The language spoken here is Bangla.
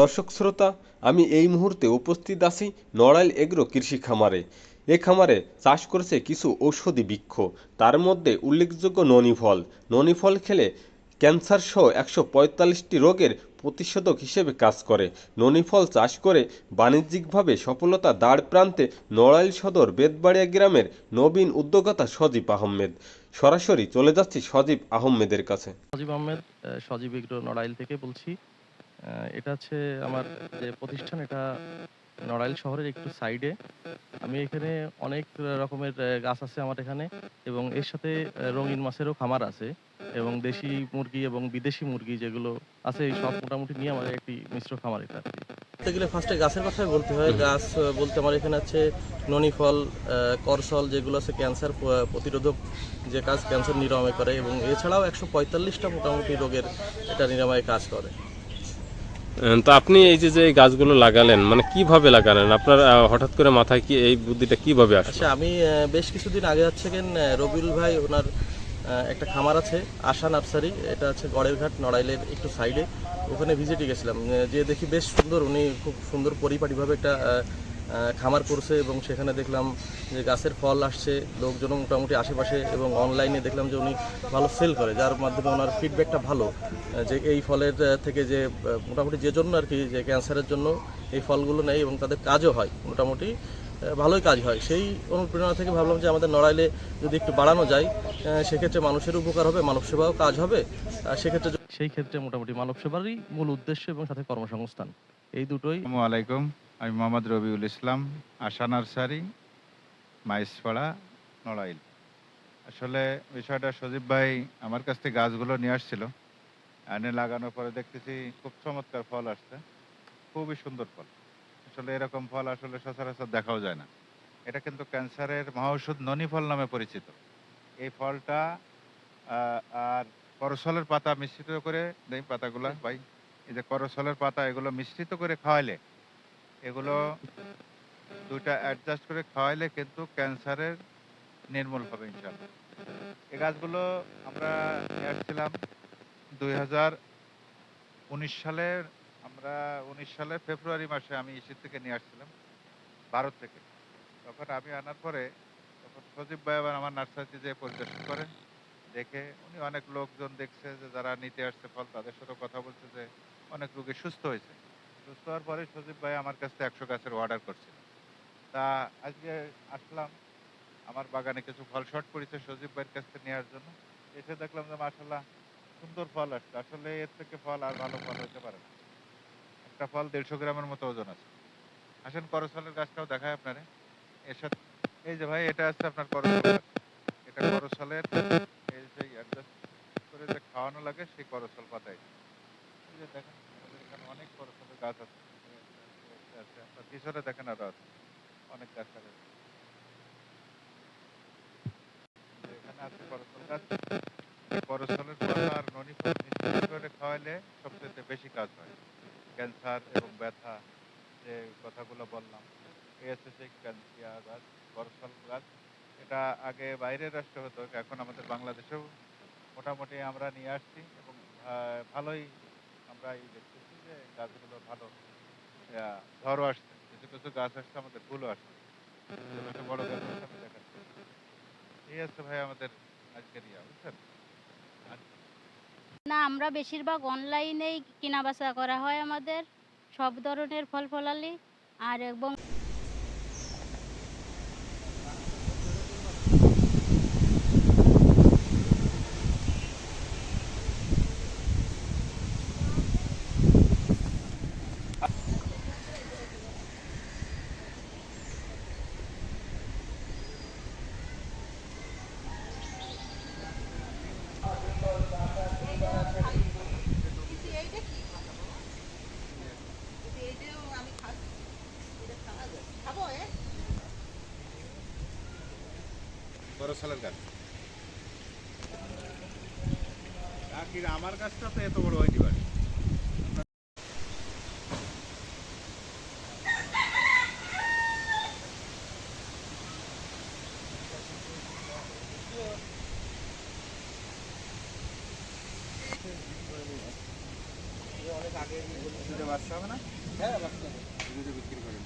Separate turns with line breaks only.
দর্শক শ্রোতা, আমি এই মুহূর্তে উপস্থিত আছি নড়াইল এগ্রো কৃষি খামারে। এ খামারে চাষ করেছে কিছু ঔষধি বৃক্ষ। তার মধ্যে উল্লেখযোগ্য ননি ফল ননি ফল খেলে ক্যান্সার সহ একশো পঁয়তাল্লিশটি রোগের প্রতিষেধক হিসেবে কাজ করে। ননি ফল চাষ করে বাণিজ্যিকভাবে সফলতা দাঁড় প্রান্তে নড়াইল সদর বেদবাড়িয়া গ্রামের নবীন উদ্যোক্তা সজীব আহমেদ। সরাসরি চলে যাচ্ছি সজীব আহমেদের কাছে।
সজীব আহমেদ সজীব নড়াইল থেকে বলছি। আহ, এটা হচ্ছে আমার যে প্রতিষ্ঠান এটা নড়াইল শহরের একটু সাইডে আমি এখানে অনেক রকমের আহ, গাছ আছে আমার এখানে এবং এর সাথে আহ, রঙিন মাছেরও খামার আছে এবং দেশি মুরগি এবং বিদেশি মুরগি যেগুলো আছে এই সব মোটামুটি নিয়ে আমার একটি মিশ্র খামার এটা। আর কি। বলতে গেলে ফার্স্টে গাছের কথাই বলতে হয়। গাছ আহ, বলতে আমার এখানে আছে ননি ফল আহ, করসল যেগুলো আছে ক্যান্সার প- প্রতিরোধক যে কাজ ক্যান্সার নিরাময় করে এবং এছাড়াও একশো পঁয়তাল্লিশটা মোটামুটি রোগের এটা নিরাময় কাজ করে।
তো আপনি এই যে যে গাছগুলো লাগালেন মানে কীভাবে লাগালেন? আপনার হঠাৎ করে মাথায় কি এই বুদ্ধিটা কীভাবে আসলো?
আচ্ছা আমি বেশ কিছুদিন আগে হচ্ছে কেন রবিউল ভাই ওনার একটা খামার আছে, আশা নার্সারি, এটা আছে গড়েরঘাট, নড়াইলের একটু সাইডে, ওখানে ভিজিটে গেছিলাম। যে দেখি বেশ সুন্দর, উনি খুব সুন্দর পরিপাটিভাবে একটা খামার করছে এবং সেখানে দেখলাম যে গাছের ফল আসছে লোকজনও মোটামুটি আশেপাশে এবং অনলাইনে দেখলাম যে উনি ভালো সেল করে যার মাধ্যমে ওনার ফিডব্যাকটা ভালো। যে এই ফলের থেকে যে মোটামুটি যে জন্য আর কি যে ক্যান্সারের জন্য এই ফলগুলো নেয় এবং তাদের কাজও হয় মোটামুটি ভালোই কাজ হয়। সেই অনুপ্রেরণা থেকে ভাবলাম যে আমাদের নড়াইলে যদি একটু বাড়ানো যায় সেক্ষেত্রে মানুষের উপকার হবে মানব সেবাও কাজ হবে। আর সেক্ষেত্রে সেই ক্ষেত্রে মোটামুটি মানব সেবারই মূল উদ্দেশ্য এবং সাথে কর্মসংস্থান। এই দুটোই।
আসসালামু আলাইকুম। আমি মোহাম্মদ রবিউল ইসলাম, আশা নার্সারি, মাইসপাড়া, নড়াইল। আসলে বিষয়টা সজীব ভাই আমার কাছ থেকে গাছগুলো নিয়ে আসছিল। এনে লাগানোর পরে দেখতেছি খুব চমৎকার ফল আসছে। খুবই সুন্দর ফল। আসলে এরকম ফল আসলে সচরাচর দেখাও যায় না। এটা কিন্তু ক্যান্সারের মহাঔষধ ননি ফল নামে পরিচিত। এই ফলটা আর করসলের পাতা মিশ্রিত করে পাতাগুলা ভাই এই যে করসলের পাতা, এগুলো মিশ্রিত করে খাওয়াইলে এগুলো দুইটা অ্যাডজাস্ট করে খাওয়াইলে কিন্তু ক্যান্সারের নির্মূল হবে ইনশাল্লাহ এই গাছগুলো আমরা নিয়ে আসছিলাম দুই হাজার উনিশ সালের, আমরা উনিশ সালের ফেব্রুয়ারি মাসে আমি ইসির থেকে নিয়ে আসছিলাম, ভারত থেকে। তখন আমি আনার পরে তখন সজীব ভাই আবার আমার নার্সারিতে যেয়ে পরিদর্শন করেন, দেখে উনি অনেক লোকজন দেখছে যে যারা নিতে আসছে ফল, তাদের সাথে কথা বলছে যে অনেক রোগী সুস্থ হয়েছে। সুস্থ হওয়ার পরে সজীব ভাই আমার কাছে একশো গাছের অর্ডার করছিল। তা আজকে আসলাম, আমার বাগানে কিছু ফল শর্ট পড়েছে সজীব ভাইয়ের কাছ থেকে নেওয়ার জন্য। এসে দেখলাম যে মাসাল্লাহ সুন্দর ফল আসছে। আসলে এর থেকে ফল আর ভালো ফল হতে পারে না। একটা ফল দেড়শো গ্রামের মতো ওজন আছে। আসেন করসলের গাছটাও দেখায় আপনারে। এর সাথে এই যে ভাই, এটা আছে আপনার করসল। এটা করসলের এই যে অ্যাডজাস্ট করে যে খাওয়ানো লাগে, সেই করসল পাতায় এই যে দেখেন। এখানে অনেক করসলের গাছ আছে। আপনার পিছনে দেখেন আরও আছে। অনেক গাছ আছে। যে কথাগুলো বললাম। গাছ এটা আগে বাইরের রাষ্ট্র হতো, এখন আমাদের বাংলাদেশেও মোটামুটি আমরা নিয়ে আসছি এবং ভালোই আমরা এই দেখতেছি যে গাছগুলো ভালো। আহ, ঝড়ও আসছে কিছু কিছু গাছ আসছে আমাদের ফুলও আসছে। বড় গাছ আসছে আমি দেখাচ্ছি। এই আছে ভাই আমাদের আজকের ইয়া বুঝছেন?
না আমরা বেশিরভাগ অনলাইনেই কেনা বেচা করা হয় আমাদের। সব ধরনের ফল ফলালি আর এবং
আমার কাছটা তো এত বড় হয়নি বাড়ি।
অনেক আগে
হবে না
হ্যাঁ বাচ্চা
দুধে বিক্রি করেন